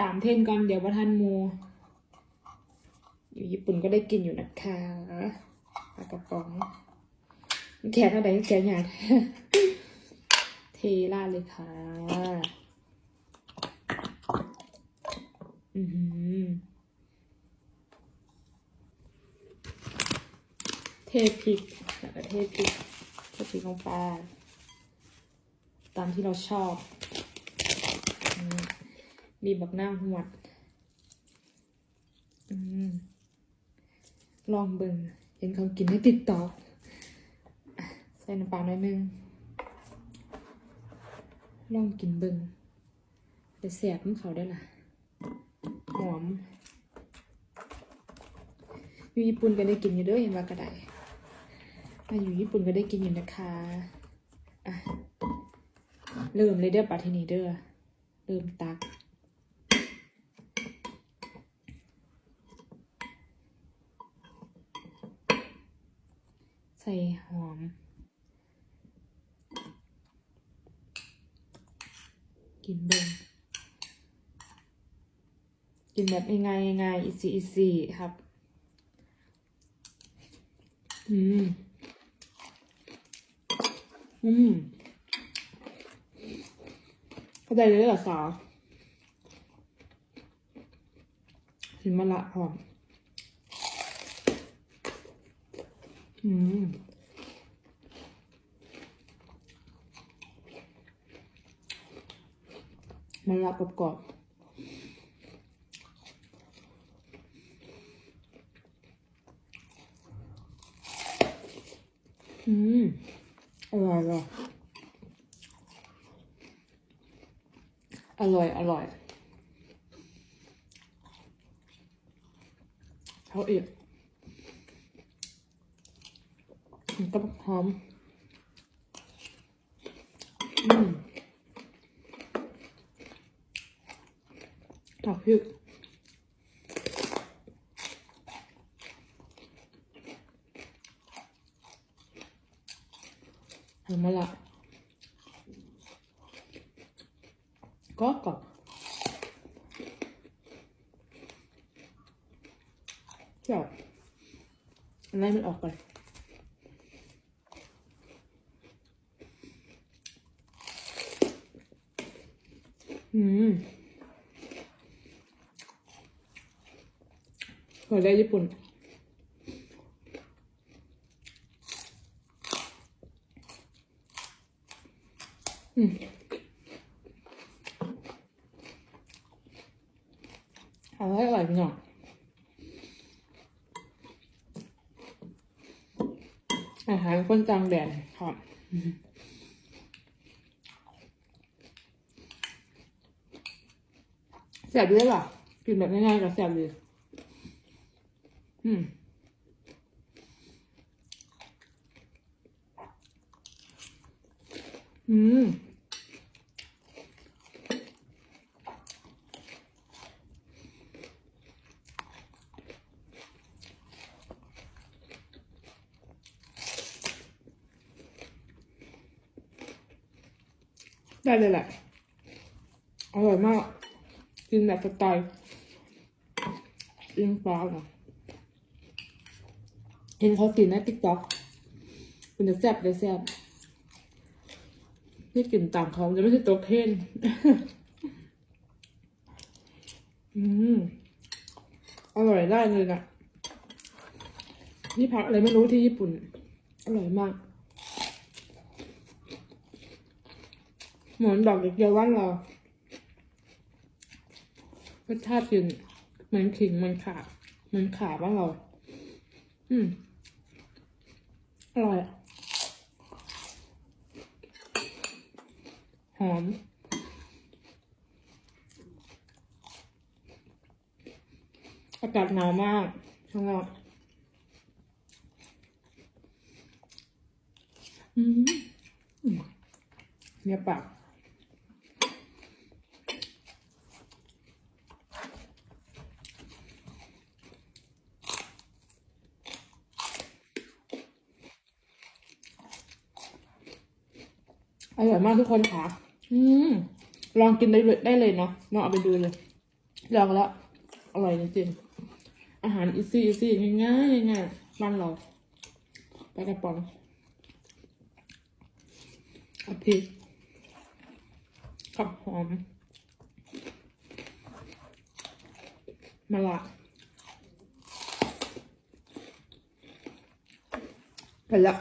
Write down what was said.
ตามเทนก่อนเดี๋ยวประทานมูอยู่ญี่ปุ่นก็ได้กินอยู่นะคะปลากระป๋องแกะเท่าไร่แกะหยาดเทราดเลยค่ะอืเทพริกแล้วก็เทพริกเทพริกลงไปตามที่เราชอบ อืมมีบักหน้าหวดอลองเบิ่งเห็นเขากินให้ติดต่อใส่น้ำปลาหน่อยนึง ลองกินเบิ่งแต่แสบมันเขาได้ล่ะ หอม อยู่ญี่ปุ่นก็ได้กินอยู่เด้อเห็นว่ากระไดมาอยู่ญี่ปุ่นก็ได้กินอยู่นะคะอะเริ่มเลยเด้อปาทีนี้เด้อเริ่มตัก ใส่หอม กินเบงกินแบบง่ายง่ายๆ easy easy ครับ อืม อืมเข้าใจเลยเหรอสาวหิมะละหอม อืมมันละกรอบอืม อร่อยเลยอร่อย อร่อยเขาอีก มันก็หอม อืมผักพริกเอามาละก็กรอบเจ้าอะไรมันออกก่อน อืมเคยได้ญี่ปุ่น อืมอร่อยอร่อยพี่น้องอาหารคนจางแดดค่ะแสบด้วยล่ะกินแบบง่ายๆกับแสบเลยอืมอืมได้เลยแหละอร่อยมาก กินแบบสไตล์อิงฟ้าเหรอเห็นเขากินในติ๊กต็อกมันจะแซ่บจะแซ่บนี่กลิ่นต่ามเขาจะไม่ใช่โต๊ะเทนอืมอร่อยได้เลยนะนี่พักอะไรไม่รู้ที่ญี่ปุ่น อร่อยมาก เหมือนดอกเดียวว่านเรา รสชาติกลิ่นเหมือนขิงเหมันขาเหมือนขาบ้านเรา อืมอร่อยหอม อากาศหนาวมากข้างนอกอืมอืมเนี่ยปาก อร่อยมากทุกคนค่ะ อืมลองกินได้เลยได้เลยเนาะลองเอาไปดูเลย ลองแล้วอร่อยจริงๆอาหารอีซี่อีซี่ง่ายๆง่ายๆบ้านเราไปกระป๋องอาพริกกับหอมมะละไปละ